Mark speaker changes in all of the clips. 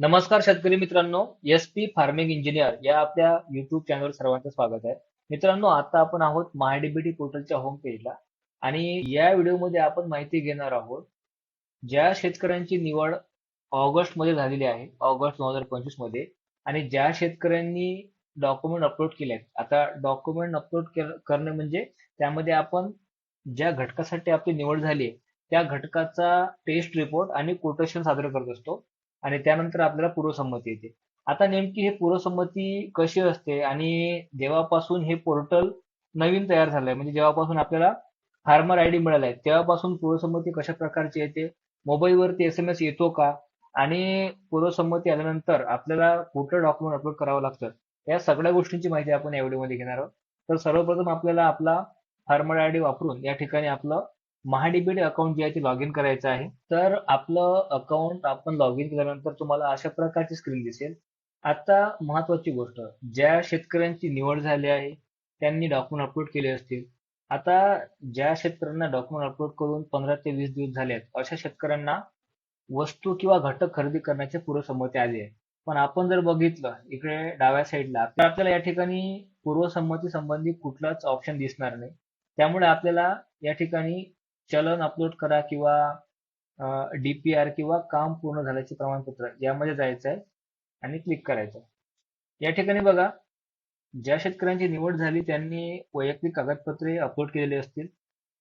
Speaker 1: नमस्कार शेतकरी मित्रांनो एस पी फार्मिंग इंजिनियर या आपल्या युट्यूब चॅनलवर सर्वांचं स्वागत आहे. मित्रांनो आता आपण आहोत महाडीबीटी पोर्टलच्या होम पेजला आणि या व्हिडिओमध्ये आपण माहिती घेणार आहोत ज्या शेतकऱ्यांची निवड ऑगस्टमध्ये झालेली आहे ऑगस्ट दोन हजार पंचवीसमध्ये. आणि ज्या शेतकऱ्यांनी डॉक्युमेंट अपलोड केले आहेत आता डॉक्युमेंट अपलोड करणे म्हणजे त्यामध्ये आपण ज्या घटकासाठी आपली निवड झाली आहे त्या घटकाचा टेस्ट रिपोर्ट आणि कोटेशन सादर करत असतो. आणि त्यानंतर आपल्याला पूर्वसंमती येते. आता नेमकी हे पूर्वसंमती कशी असते आणि जेव्हापासून हे पोर्टल नवीन तयार झालंय म्हणजे जेव्हापासून आपल्याला फार्मर आय डी मिळाला तेव्हापासून पूर्वसंमती कशा प्रकारची येते? मोबाईलवरती एस एम एस येतो का? आणि पूर्वसंमती आल्यानंतर आपल्याला कुठलं डॉक्युमेंट अपलोड करावं लागतं? या सगळ्या गोष्टींची माहिती आपण या व्हिडिओमध्ये घेणार आहोत. तर सर्वप्रथम आपल्याला आपला फार्मर आय डी वापरून या ठिकाणी आपलं महाडीबीटी अकाउंट जे आहे ते लॉग इन करायचं आहे. तर आपलं अकाउंट आपण लॉग इन केल्यानंतर तुम्हाला अशा प्रकारची स्क्रीन दिसेल. आता महत्वाची गोष्ट ज्या शेतकऱ्यांची निवड झाली आहे त्यांनी डॉक्युमेंट अपलोड केले असतील. आता ज्या शेतकऱ्यांना डॉक्युमेंट अपलोड करून पंधरा ते वीस दिवस झाले आहेत अशा शेतकऱ्यांना वस्तू किंवा घटक खरेदी करण्याची पूर्वसंमती आली आहे. पण आपण जर बघितलं इकडे डाव्या साईडला तर आपल्याला या ठिकाणी पूर्वसंमती संबंधी कुठलाच ऑप्शन दिसणार नाही. त्यामुळे आपल्याला या ठिकाणी चलन अपलोड करा किंवा डीपीआर किंवा काम पूर्ण झाल्याचे प्रमाणपत्र यामध्ये जायचं आहे आणि क्लिक करायचं या ठिकाणी बघा ज्या शेतकऱ्यांची निवड झाली त्यांनी वैयक्तिक कागदपत्रे अपलोड केलेली असतील.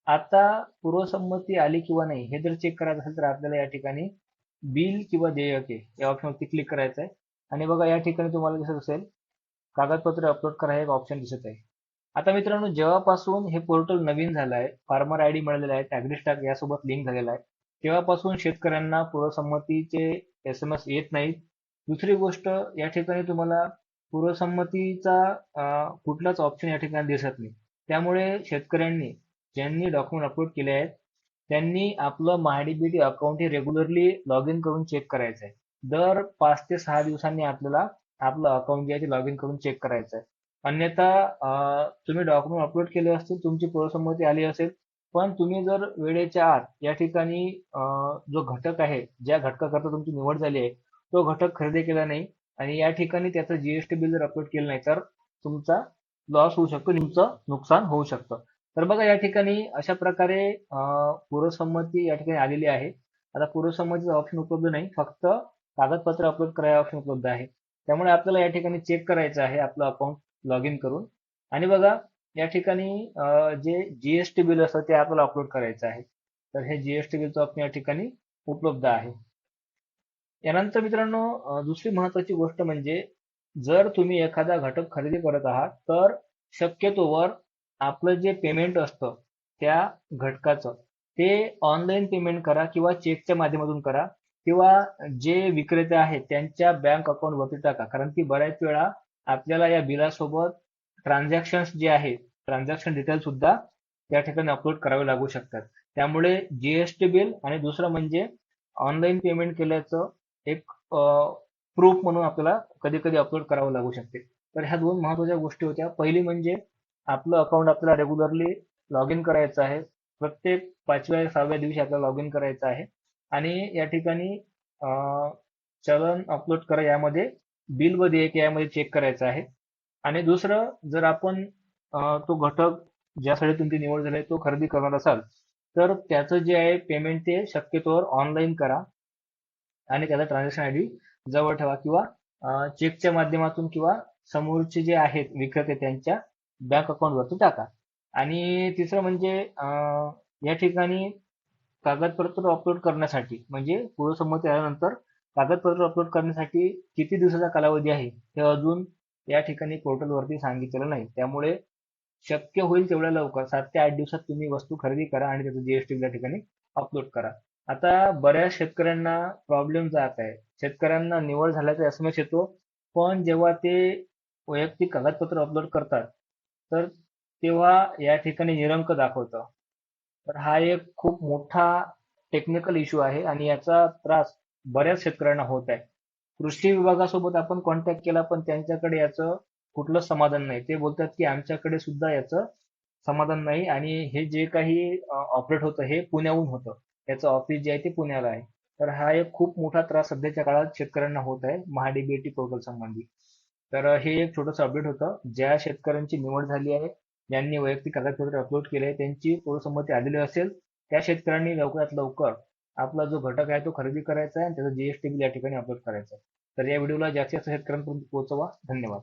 Speaker 1: आता पूर्वसंमती आली किंवा नाही हे जर चेक करायचं असेल तर आपल्याला या ठिकाणी बिल किंवा देयके या ऑप्शनवरती क्लिक करायचं आहे आणि बघा या ठिकाणी तुम्हाला दिसत असेल कागदपत्र अपलोड करा हे एक ऑप्शन दिसत आहे. आता मित्रांनो जेव्हापासून हे पोर्टल नवीन झालं आहे फार्मर आय डी मिळालेला आहे टॅग्रिस्टाक यासोबत लिंक झालेला आहे तेव्हापासून शेतकऱ्यांना पूर्वसंमतीचे एस एम एस येत नाहीत. दुसरी गोष्ट या ठिकाणी तुम्हाला पूर्वसंमतीचा कुठलाच ऑप्शन या ठिकाणी दिसत नाही. त्यामुळे शेतकऱ्यांनी ज्यांनी डॉक्युमेंट अपलोड केले आहेत त्यांनी आपलं महाडीबीटी अकाउंट हे रेग्युलरली लॉग इन करून चेक करायचं आहे दर पाच ते सहा दिवसांनी आपल्याला आपलं अकाउंट जे आहे ते लॉग इन करून चेक करायचं आहे अन्यथा तुम्ही डॉक्युमेंट अपलोड केले असतील तुमची पूर्वसंमती आली असेल पण तुम्ही जर वेळेच्या आत या ठिकाणी जो घटक आहे ज्या घटकाकरता तुमची निवड झाली आहे तो घटक खरेदी केला नाही आणि या ठिकाणी त्याचं जीएसटी बिल जर अपलोड केलं नाही तर तुमचा लॉस होऊ शकतो तुमचं नुकसान होऊ शकतं. तर बघा या ठिकाणी अशा प्रकारे पूर्वसंमती या ठिकाणी आलेली आहे. आता पूर्वसंमतीचं ऑप्शन उपलब्ध नाही फक्त कागदपत्र अपलोड करायला ऑप्शन उपलब्ध आहे. त्यामुळे आपल्याला या ठिकाणी चेक करायचं आहे आपलं अकाउंट लॉग इन करून. आणि बघा या ठिकाणी जे जीएसटी बिल असतं ते आपल्याला अपलोड करायचं आहे. तर हे जीएसटी बिलचं ऑप्शन या ठिकाणी उपलब्ध आहे. यानंतर मित्रांनो दुसरी महत्वाची गोष्ट म्हणजे जर तुम्ही एखादा घटक खरेदी करत आहात तर शक्यतोवर आपलं जे पेमेंट असतं त्या घटकाचं ते ऑनलाईन पेमेंट करा किंवा चेकच्या माध्यमातून करा किंवा जे विक्रेते आहेत त्यांच्या बँक अकाउंटवरती टाका. कारण की बऱ्याच वेळा आपल्याला या बिलासोबत ट्रान्झॅक्शन जे आहे ट्रान्झॅक्शन डिटेल सुद्धा त्या ठिकाणी अपलोड करावे लागू शकतात. त्यामुळे जीएसटी बिल आणि दुसरं म्हणजे ऑनलाईन पेमेंट केल्याचं एक प्रूफ म्हणून आपल्याला कधी कधी अपलोड करावं लागू शकते. तर ह्या दोन महत्त्वाच्या गोष्टी होत्या. पहिली म्हणजे आपलं अकाउंट आपल्याला रेग्युलरली लॉग इन करायचं आहे. प्रत्येक पाचव्या सहाव्या दिवशी आपल्याला लॉग इन करायचं आहे. आणि या ठिकाणी चलन अपलोड करा यामध्ये बिल व देयक यामध्ये चेक करायचं आहे. आणि दुसरं जर आपण तो घटक ज्यासाठी तुमची निवड झाली तो खरेदी करणार असाल तर त्याचं जे आहे पेमेंट ते शक्यतोवर ऑनलाईन करा. आणि त्याचा ट्रान्झॅक्शन आय डी जवळ ठेवा किंवा चेकच्या माध्यमातून किंवा समोरचे जे आहेत विक्रेते त्यांच्या बँक अकाउंटवरती टाका. आणि तिसरं म्हणजे या ठिकाणी कागदपत्र अपलोड करण्यासाठी म्हणजे पूर्वसंमती आल्यानंतर कागदपत्र अपलोड करण्यासाठी किती दिवसाचा कालावधी आहे हे अजून या ठिकाणी पोर्टलवरती सांगितलेलं नाही. त्यामुळे शक्य होईल तेवढ्या लवकर सात ते आठ दिवसात तुम्ही वस्तू खरेदी करा आणि त्याचं जीएसटी त्या ठिकाणी अपलोड करा. आता बऱ्याच शेतकऱ्यांना प्रॉब्लेम जात आहे. शेतकऱ्यांना निवड झाल्याचा एस एम एस येतो पण जेव्हा ते वैयक्तिक कागदपत्र अपलोड करतात तर तेव्हा या ठिकाणी निरंक दाखवतं. तर हा एक खूप मोठा टेक्निकल इश्यू आहे आणि याचा त्रास बऱ्याच शेतकऱ्यांना होत आहे. कृषी विभागासोबत आपण कॉन्टॅक्ट केला पण त्यांच्याकडे याचं कुठलं समाधान नाही. ते बोलतात की आमच्याकडे सुद्धा याचं समाधान नाही आणि हे जे काही ऑपरेट होतं हे पुण्याहून होतं. याचं ऑफिस जे आहे ते पुण्याला आहे. तर हा एक खूप मोठा त्रास सध्याच्या काळात शेतकऱ्यांना होत आहे महाडीबीटी पोर्टल संबंधी. तर हे एक छोटंसं अपडेट होतं. ज्या शेतकऱ्यांची निवड झाली आहे ज्यांनी वैयक्तिक कागदपत्रे अपलोड केले त्यांची पूर्वसंमती आलेली असेल त्या शेतकऱ्यांनी लवकरात लवकर आपला जो घटक आहे तो खरेदी करायचा आहे आणि त्याचा जीएसटी बिल या ठिकाणी अपलोड करायचा आहे. तर या व्हिडिओला जास्तीत जास्त शेतकऱ्यांपर्यंत पोहोचवा. धन्यवाद.